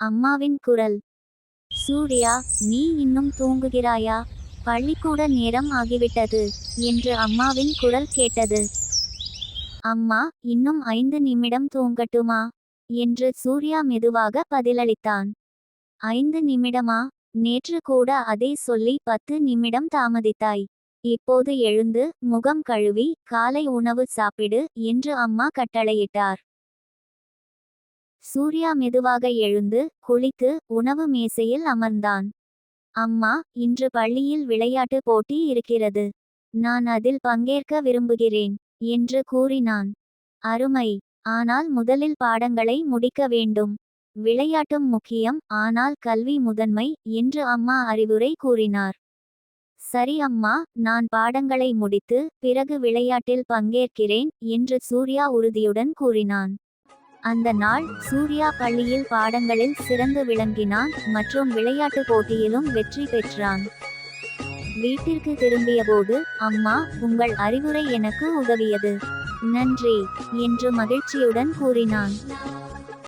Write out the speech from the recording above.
அம்மாவின் குரல். சூர்யா நீ இன்னும் தூங்குகிறாயா? பள்ளிக்கூட நேரம் ஆகிவிட்டது என்று அம்மாவின் குரல் கேட்டது. அம்மா இன்னும் ஐந்து நிமிடம் தூங்கட்டுமா? என்று சூர்யா மெதுவாக பதிலளித்தான். ஐந்து நிமிடமா? நேற்று கூட அதே சொல்லி பத்து நிமிடம் தாமதித்தாய். இப்போது எழுந்து முகம் கழுவி காலை உணவு சாப்பிடு என்று அம்மா கட்டளையிட்டார். சூர்யா மெதுவாக எழுந்து குளித்து உணவு மேசையில் அமர்ந்தான். அம்மா இன்று பள்ளியில் விளையாட்டு போட்டி இருக்கிறது. நான் அதில் பங்கேற்க விரும்புகிறேன் என்று கூறினான். அருமை ஆனால் முதலில் பாடங்களை முடிக்க வேண்டும். விளையாட்டும் முக்கியம் ஆனால் கல்வி முதன்மை என்று அம்மா அறிவுரை கூறினார். சரி அம்மா நான் பாடங்களை முடித்து பிறகு விளையாட்டில் பங்கேற்கிறேன் என்று சூர்யா உறுதியுடன் கூறினான். அந்த நாள் சூர்யா பள்ளியில் பாடங்களில் சிறந்து விளங்கினான். மற்றும் விளையாட்டு போட்டியிலும் வெற்றி பெற்றான். வீட்டிற்கு திரும்பியபோது அம்மா உங்கள் அறிவுரை எனக்கு உதவியது. நன்றி என்று மகிழ்ச்சியுடன் கூறினான்.